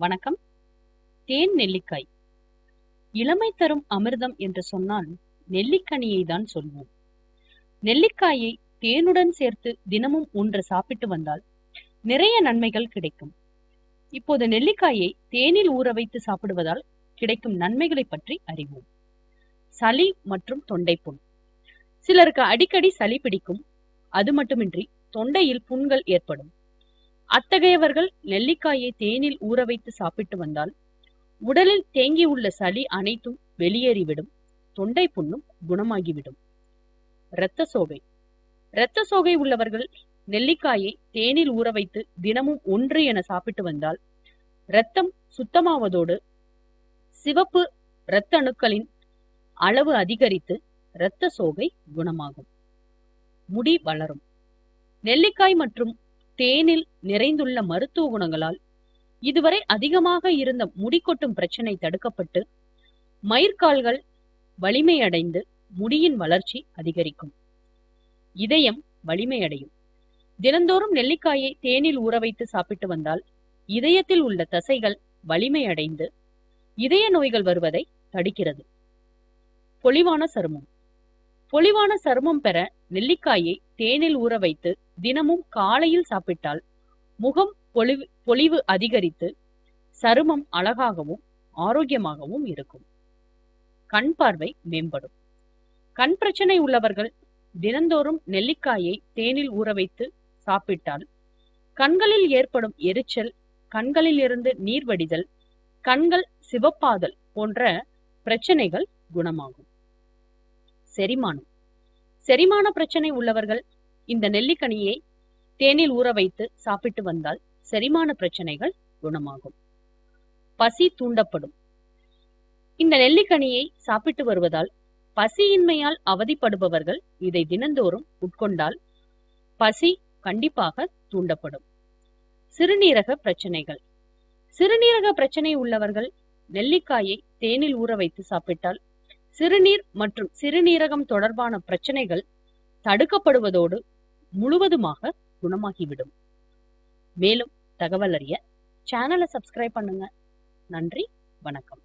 வணக்கம். தேன் நெல்லிக்காய். இளமை தரும் அமிர்தம் என்று சொன்னால் நெல்லிக்கனியை தான் சொல்வோம். நெல்லிக்காயை தேனுடன் சேர்த்து தினமும் ஒன்று சாப்பிட்டு வந்தால் நிறைய நன்மைகள் கிடைக்கும். இப்போது நெல்லிக்காயை தேனில் ஊற வைத்து சாப்பிடுவதால் கிடைக்கும் நன்மைகளை பற்றி அறிவோம். சளி மற்றும் தொண்டைப்புண். சிலருக்கு அடிக்கடி சளி பிடிக்கும். அது மட்டுமின்றி தொண்டையில் புண்கள் ஏற்படும். அத்தகையவர்கள் நெல்லிக்காயை தேனில் ஊற வைத்து சாப்பிட்டு வந்தால் உடலில் தேங்கியுள்ள சளி அனைத்தும் வெளியேறிவிடும். தொண்டை புண்ணும் குணமாகிவிடும். இரத்த சோகை. இரத்த சோகை உள்ளவர்கள் நெல்லிக்காயை தேனில் ஊற வைத்து தினமும் ஒன்று என சாப்பிட்டு வந்தால் இரத்தம் சுத்தமாவதோடு சிவப்பு இரத்த அணுக்களின் அளவு அதிகரித்து இரத்த சோகை குணமாகும். முடி வளரும். நெல்லிக்காய் மற்றும் தேனில் நிறைந்துள்ள மருத்துவ குணங்களால் இதுவரை அதிகமாக இருந்த முடி கொட்டும் பிரச்சனை தடுக்கப்பட்டு மயிர்கால்கள் வலிமையடைந்து முடியின் வளர்ச்சி அதிகரிக்கும். இதயம் வலிமையடையும். தினந்தோறும் நெல்லிக்காயை தேனில் ஊற வைத்து சாப்பிட்டு வந்தால் இதயத்தில் உள்ள தசைகள் வலிமையடைந்து இதய நோய்கள் வருவதை தடுக்கிறது. பொலிவான சருமம். பொலிவான சருமம் பெற நெல்லிக்காயை தேனில் ஊற வைத்து தினமும் காலையில் சாப்பிட்டால் முகம் பொலிவு பொலிவு அதிகரித்து சருமம் அழகாகவும் ஆரோக்கியமாகவும் இருக்கும். கண் பார்வை மேம்படும். கண் பிரச்சனை உள்ளவர்கள் தினந்தோறும் நெல்லிக்காயை தேனில் ஊற வைத்து சாப்பிட்டால் கண்களில் ஏற்படும் எரிச்சல் கண்களில் இருந்து நீர் வடிதல் கண்கள் சிவப்பாதல் போன்ற பிரச்சனைகள் குணமாகும். செரிமானம். செரிமான பிரச்சனை உள்ளவர்கள் இந்த நெல்லிக்கனியை தேனில் ஊற வைத்து சாப்பிட்டு வந்தால் செரிமான பிரச்சனைகள் குணமாகும். பசி தூண்டப்படும். இந்த நெல்லிக்கனியை சாப்பிட்டு வருவதால் பசியின்மையால் அவதிப்படுபவர்கள் இதை தினந்தோறும் உட்கொண்டால் பசி கண்டிப்பாக தூண்டப்படும். சிறுநீரக பிரச்சனைகள். சிறுநீரக பிரச்சனை உள்ளவர்கள் நெல்லிக்காயை தேனில் ஊற வைத்து சாப்பிட்டால் சிறுநீர் மற்றும் சிறுநீரகம் தொடர்பான பிரச்சனைகள் தடுக்கப்படுவதோடு முழுவதுமாக குணமாகிவிடும். மேலும் தகவல் அறிய சேனலை சப்ஸ்கிரைப் பண்ணுங்க. நன்றி வணக்கம்.